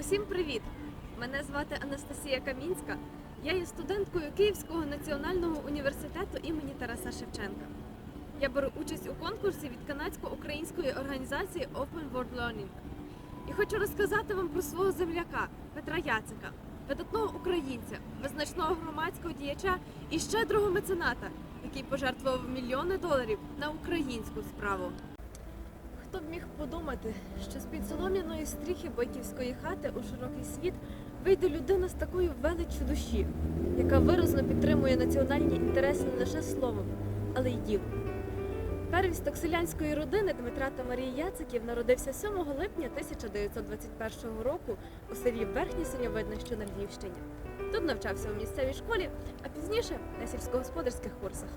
Усім привіт! Мене звати Анастасія Камінська. Я є студенткою Київського національного університету імені Тараса Шевченка. Я беру участь у конкурсі від канадсько-української організації Open World Learning. І хочу розказати вам про свого земляка Петра Яцика, видатного українця, визначного громадського діяча і щедрого мецената, який пожертвував мільйони доларів на українську справу. Хто б міг подумати, що з-під солом'яної стріхи бойківської хати у широкий світ вийде людина з такою величчю душі, яка виразно підтримує національні інтереси не лише словом, але й ділом. Первісток селянської родини Дмитра та Марії Яциків народився 7 липня 1921 року у селі Верхнє Синьовидне, що на Львівщині. Тут навчався у місцевій школі, а пізніше на сільськогосподарських курсах.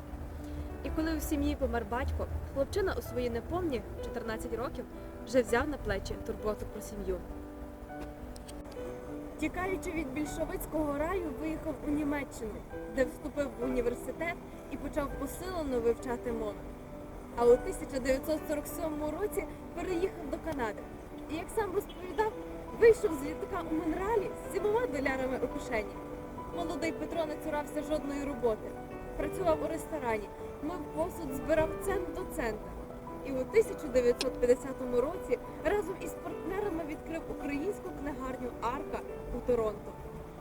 І коли у сім'ї помер батько, хлопчина у свої неповні 14 років вже взяв на плечі турботу про сім'ю. Тікаючи від більшовицького раю, виїхав у Німеччину, де вступив в університет і почав посилено вивчати мову. А у 1947 році переїхав до Канади. І як сам розповідав, вийшов з літака у Монреалі з сімома долярами у кишені. Молодий Петро не цурався жодної роботи. Працював у ресторані, мив посуд, збирав цент до цента. І у 1950 році разом із партнерами відкрив українську книгарню Арка у Торонто.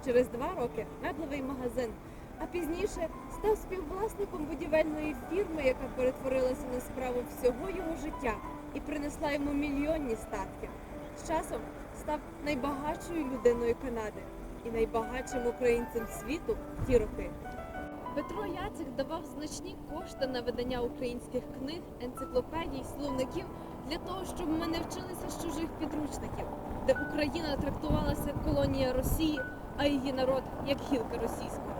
Через два роки меблевий магазин, а пізніше став співвласником будівельної фірми, яка перетворилася на справу всього його життя і принесла йому мільйонні статки. З часом став найбагатшою людиною Канади і найбагатшим українцем світу в ті роки. Петро Яцик давав значні кошти на видання українських книг, енциклопедій, словників для того, щоб ми не вчилися з чужих підручників, де Україна трактувалася як колонія Росії, а її народ як гілка російського.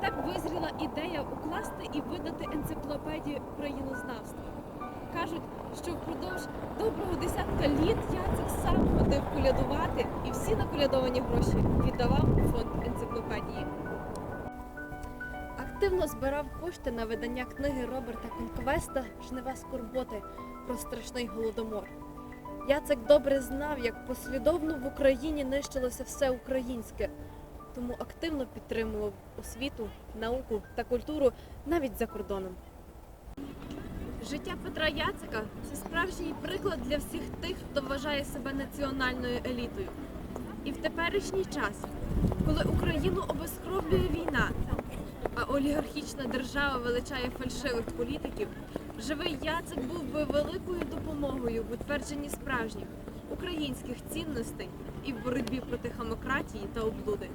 Так визріла ідея укласти і видати енциклопедію українознавства. Кажуть, що впродовж доброго десятка літ Яцик сам ходив колядувати і всі наколядовані гроші віддавав у фонд енциклопедії. Активно збирав кошти на видання книги Роберта Конквеста Жнива скорботи про страшний голодомор. Яцек добре знав, як послідовно в Україні нищилося все українське, тому активно підтримував освіту, науку та культуру навіть за кордоном. Життя Петра Яцика це справжній приклад для всіх тих, хто вважає себе національною елітою. І в теперішній час, коли Україну обескровлює війна, а олігархічна держава величає фальшивих політиків, живий Яцик був би великою допомогою в утвердженні справжніх українських цінностей і в боротьбі проти хамократії та облуди.